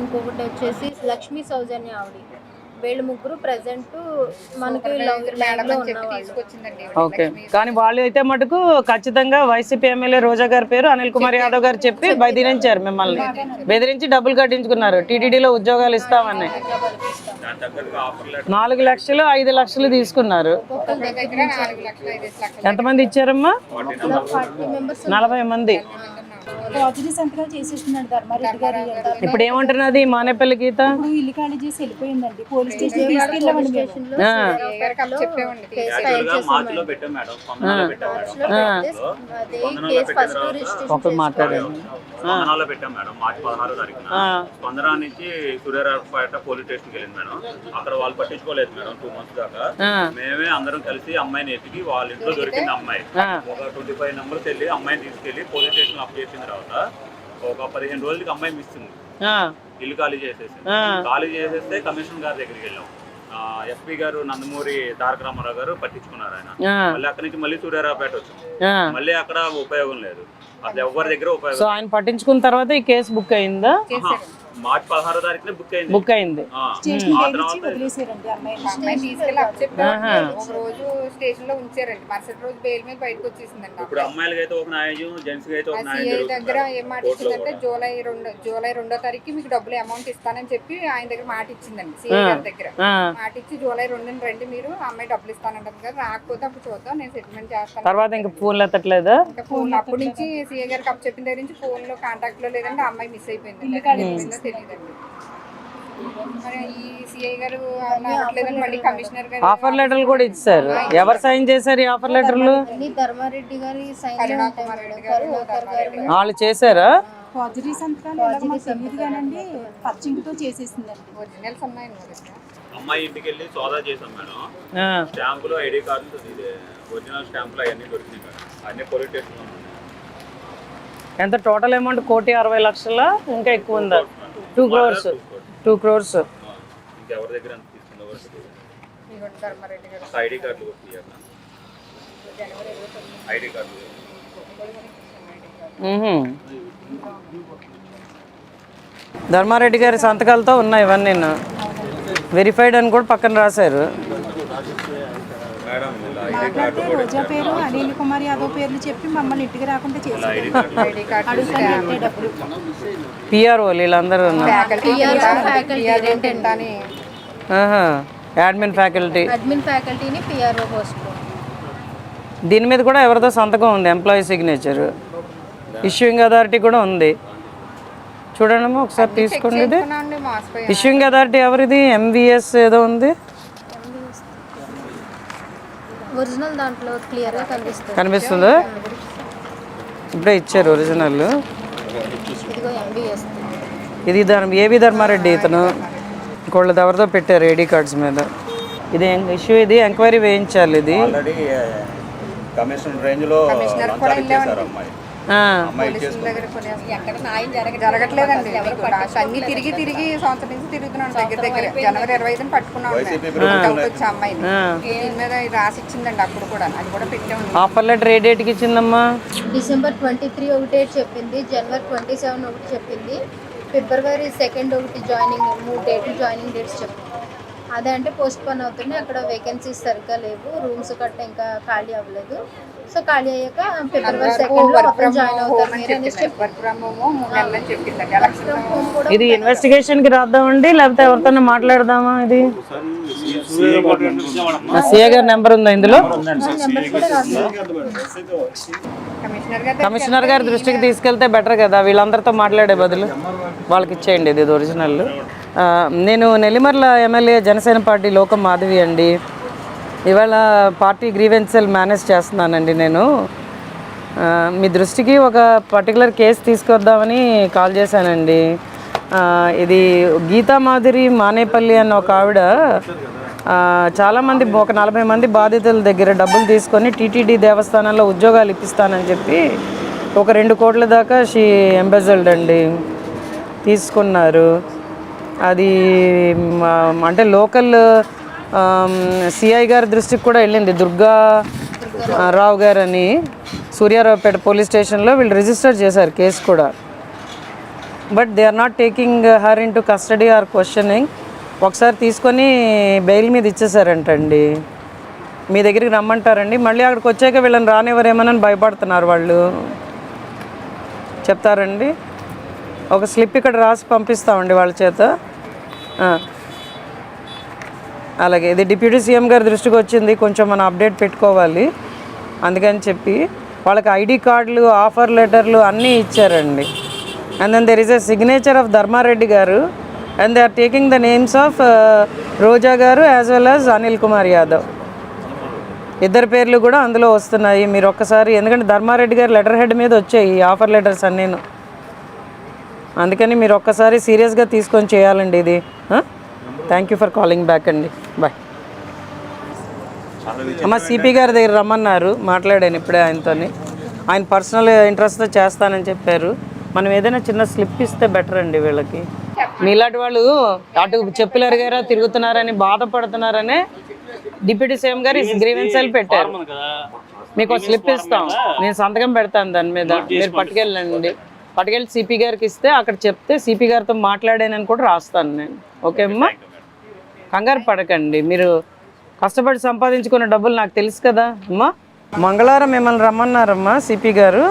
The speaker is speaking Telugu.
ఇంకొకటి వచ్చేసి లక్ష్మీ సౌజన్య ఆవిడ. వీళ్ళు ముగ్గురు ప్రజెంట్ మనకి ఓకే. కానీ వాళ్ళు అయితే మటుకు ఖచ్చితంగా వైసీపీ ఎమ్మెల్యే రోజా గారి పేరు అనిల్ కుమార్ యాదవ్ గారు చెప్పి బెదిరించారు మిమ్మల్ని. బెదిరించి డబ్బులు కట్టించుకున్నారు. టీటీడీలో ఉద్యోగాలు ఇస్తామని. నాలుగు లక్షలు ఐదు లక్షలు తీసుకున్నారు. ఎంతమంది ఇచ్చారమ్మా? నలభై మంది. రాజుని సంతకాలు చేసేస్తున్నాడు ధర్మారెడ్డి గారు. ఇప్పుడు ఏమంటున్నది మానేపల్లి గీత? ఇప్పుడు ఇల్లు ఖాళీ చేసి వెళ్ళిపోయిందండి. పోలీస్ స్టేషన్ తీసుకెళ్ళామండి మేము. ఒకరు మాట్లాడారు స్పందనలో పెట్టాం మేడం. మార్చి పదహారో తారీఖున. ఆ, స్పందన నుంచి సూర్యారావుపేట పోలీస్ స్టేషన్కి వెళ్ళింది మేడం. అక్కడ వాళ్ళు పట్టించుకోలేదు మేడం టూ మంత్స్ దాకా. మేమే అందరం కలిసి అమ్మాయిని ఎతికి వాళ్ళ ఇంట్లో దొరికింది అమ్మాయి. ఒక ట్వంటీ ఫైవ్ నెంబర్స్ వెళ్ళి అమ్మాయిని తీసుకెళ్ళి పోలీస్ స్టేషన్ అప్ చేసిన తర్వాత ఒక పదిహేను రోజులకి అమ్మాయి మిస్ ఇల్లు ఖాళీ చేసేసి. ఖాళీ చేసేస్తే కమిషనర్ గారి దగ్గరికి వెళ్ళాం. ఎస్పీ గారు నందమూరి తారక రామారావు గారు పట్టించుకున్నారు ఆయన. మళ్ళీ అక్కడి నుంచి మళ్ళీ సూర్యారావుపేట వచ్చింది. ఆ. మళ్ళీ అక్కడ ఉపయోగం లేదు. అది ఎవరి దగ్గర సో ఉపయోగం ఆయన పట్టించుకున్న తర్వాత ఈ కేసు బుక్ అయిందా. మార్చి పదహారో తారీఖునే బుక్ అయింది. బుక్ అయింది. ఆ. స్టేషన్ వదిలేసారండి అమ్మాయి తీసుకెళ్ళి ఆహా. ఒక రోజు స్టేషన్లో ఉంచారండి. మరుసటి రోజు బెయిల్ మీద బయటకు వచ్చేసిందండి ఇప్పుడు అమ్మాయిలకి అయితే ఒక న్యాయం జెంట్స్కి అయితే ఒక న్యాయం సిఐ దగ్గర జరుగుతుంది. ఏం మాట కోర్టులో ఇచ్చిందంటే కూడా. జూలై రెండు జూలై రెండో తారీఖు మీకు డబ్బులు అమౌంట్ ఇస్తానని చెప్పి ఆయన దగ్గర మాట ఇచ్చిందండి. సిఐ గారి దగ్గర. ఆ, మాట ఇచ్చి జూలై రెండున రండి మీరు ఆ అమ్మాయి డబ్బులు ఇస్తానంటారు కదా. రాకపోతే అప్పుడు చూద్దాం నేను సెటిల్మెంట్ చేస్తాను. తర్వాత ఇంకా ఫోన్లు ఎత్తట్లేదా? ఇంకా ఫోన్ అప్పటి నుంచి సిఐ గారికి అప్పు చెప్పిన దగ్గర నుంచి ఫోన్లో కాంటాక్ట్లో లేదండి ఆ అమ్మాయి మిస్ అయిపోయింది తెలియదండి. మరి ఈ సిఐ గారు అలా అవ్వట్లేదని మళ్ళీ కమిషనర్ గారు ఆఫర్ లెటర్లు కూడా ఇచ్చారు. ఎవరు సైన్ చేశారు ఈ ఆఫర్ లెటర్లు ధర్మారెడ్డి గారి సైన్ వాళ్ళు చేశారా? ఫార్జరీ సంతకాలు ఎలాగో మాకు తెలియదు కానండి పచ్చింగ్తో చేసేసిందండి. ఒరిజినల్స్ ఉన్నాయండి మా దగ్గర అమ్మాయి ఇంటికి వెళ్ళి సోదా చేసాం మేడం. ఆ, స్టాంపులు ఐడి కార్డు ఒరిజినల్ స్టాంపులు అవన్నీ దొరికినాయి మేడం. అన్ని పోలీస్ స్టేషన్ ఎంత? టోటల్ అమౌంట్ కోటి అరవై లక్షల? ఇంకా ఎక్కువ ఉందా? టూ క్రోర్స్ టూ క్రోర్స్ ఇంకెవరి దగ్గర ఐడి కార్డులు ఐడి కార్డులు. ధర్మారెడ్డి గారి సంతకాలతో ఉన్నాయి ఇవన్నీ. వెరిఫైడ్ అని కూడా పక్కన రాశారు. రోజా పేరు అనిల్ కుమార్ యాదవ్ పేర్లు చెప్పి మమ్మల్ని ఇంటికి రాకుండా చేశారు. ఐడి కార్డు ఐడి కార్డు అడుగుతాను. డబ్బులు పిఆర్ఓ వీళ్ళందరూ ఉన్నారు. ఫ్యాకల్టీ ఫ్యాకల్టీ అని అడ్మిన్ ఫ్యాకల్టీ అడ్మిన్ ఫ్యాకల్టీని పిఆర్ఓ దీని మీద కూడా ఎవరిదో సంతకం ఉంది ఎంప్లాయీ సిగ్నేచర్ ఇష్యూయింగ్ అథారిటీ కూడా ఉంది. చూడండి ఒకసారి తీసుకోండి ఇష్యూయింగ్ అథారిటీ ఎవరిది? ఎంవిఎస్ ఏదో ఉంది. ఒరిజినల్ దాంట్లో క్లియర్గా కనిపిస్తుంది. కనిపిస్తుందా? ఇప్పుడే ఇచ్చారు ఒరిజినల్. ఇది ధర్మ ఏవి ధర్మారెడ్డి ఇతను. ఇంకోళ్ళది ఎవరిదో పెట్టారు ఏడీ కార్డ్స్ మీద. ఇది ఇష్యూ ఇది ఎంక్వైరీ వేయించాలి ఇది. ఆల్రెడీ కమిషన్ జరగట్లేదండి. అన్ని తిరిగి తిరిగి సంవత్సరం నుంచి తిరుగుతున్నాను దగ్గర దగ్గర జనవరి ఇరవై ఐదున పట్టుకున్నాం వైసీపీ డౌట్ వచ్చి అమ్మాయిని. దీని మీద రాసి ఇచ్చిందండి అప్పుడు కూడా. అది కూడా పెట్టాం ఆఫర్ లెటర్ ఏ డేట్కి ఇచ్చిందమ్మా? డిసెంబర్ ట్వంటీ త్రీ ఒకటి డేట్ చెప్పింది. జనవరి ట్వంటీ సెవెన్ ఒకటి చెప్పింది. ఫిబ్రవరి సెకండ్ ఒకటి జాయినింగ్ మూడు డేట్లు జాయినింగ్ డేట్స్ చెప్పింది. అదే అంటే పోస్ట్ పోన్ అవుతున్నాయి. అక్కడ వేకెన్సీస్ సరిగ్గా లేవు. రూమ్స్ గట్ట ఇంకా ఖాళీ అవ్వలేదు. సో ఖాళీ అయ్యాక ఫిబ్రవరి సెకండ్లో మొత్తం జాయిన్ అవుతారు మీరు అనేసి ఇది ఇన్వెస్టిగేషన్కి రాద్దామండి? లేకపోతే ఎవరితో మాట్లాడదామా ఇది? సిఏ గారి నెంబర్ ఉందా ఇందులో? కమిషనర్ గారు కమిషనర్ గారి దృష్టికి తీసుకెళ్తే బెటర్ కదా. వీళ్ళందరితో మాట్లాడే బదులు వాళ్ళకి ఇచ్చేయండి ఇది ఒరిజినల్ నేను నెల్లిమర్ల ఎమ్మెల్యే జనసేన పార్టీ లోకం మాధవి అండి. ఇవాళ పార్టీ గ్రీవెన్సెల్ మేనేజ్ చేస్తున్నానండి నేను. మీ దృష్టికి ఒక పర్టికులర్ కేసు తీసుకొద్దామని కాల్ చేశానండి. ఇది గీతా మాధురి మానేపల్లి అన్న ఒక ఆవిడ చాలామంది ఒక నలభై మంది బాధితుల దగ్గర డబ్బులు తీసుకొని టీటీడీ దేవస్థానంలో ఉద్యోగాలు ఇప్పిస్తానని చెప్పి ఒక రెండు కోట్ల దాకా షీ ఎంబెజల్డ్ అండి. తీసుకున్నారు. అది మా- అంటే లోకల్ సిఐ గారి దృష్టికి కూడా వెళ్ళింది. దుర్గా రావు గారని సూర్యారావుపేట పోలీస్ స్టేషన్లో వీళ్ళు రిజిస్టర్ చేశారు కేసు కూడా. But they are not taking her into custody or questioning ఒకసారి తీసుకొని బెయిల్ మీద ఇచ్చేసారంటండి మీ దగ్గరికి రమ్మంటారండి. మళ్ళీ అక్కడికి వచ్చాక వీళ్ళని రానివ్వరేమోనని భయపడుతున్నారు వాళ్ళు. చెప్తారండి. ఒక స్లిప్ ఇక్కడ రాసి పంపిస్తామండి వాళ్ళ చేత. అలాగే ఇది డిప్యూటీ సీఎం గారి దృష్టికి వచ్చింది కొంచెం మనం అప్డేట్ పెట్టుకోవాలి. అందుకని చెప్పి వాళ్ళకి ఐడి కార్డులు ఆఫర్ లెటర్లు అన్నీ ఇచ్చారండి. And then there is a signature of Dharmareddy గారు. And they are taking the names of Roja గారు as well as Anil Kumar Yadav. ఇద్దరు పేర్లు కూడా అందులో వస్తున్నాయి. మీరు ఒక్కసారి ఎందుకంటే ధర్మారెడ్డి గారు లెటర్ హెడ్ మీద వచ్చాయి ఈ ఆఫర్ లెటర్స్ అన్నీను. అందుకని మీరు ఒక్కసారి సీరియస్గా తీసుకొని చేయాలండి ఇది. Thank you for calling back అండి. బాయ్ అమ్మ సిపి గారి దగ్గర రమ్మన్నారు. మాట్లాడాను ఇప్పుడే ఆయనతోని. ఆయన పర్సనల్ ఇంట్రెస్ట్తో చేస్తానని చెప్పారు. మనం ఏదైనా చిన్న స్లిప్ ఇస్తే బెటర్ అండి వీళ్ళకి. మీలాంటి వాళ్ళు అటు చెప్పులు అరిగారా తిరుగుతున్నారని బాధపడుతున్నారనే డిప్యూటీ సీఎం గారు గ్రీవెన్సెల్ పెట్టారు. మీకు స్లిప్ ఇస్తాం. నేను సంతకం పెడతాను దాని మీద. మీరు పట్టుకెళ్ళండి. పట్టుకెళ్ళి సిపి గారికి ఇస్తే అక్కడ చెప్తే సిపి గారితో మాట్లాడానని కూడా రాస్తాను నేను. ఓకే అమ్మా? కంగారు పడకండి. మీరు కష్టపడి సంపాదించుకున్న డబ్బులు నాకు తెలుసు కదా అమ్మా. మంగళవారం మిమ్మల్ని రమ్మన్నారమ్మా సిపి గారు.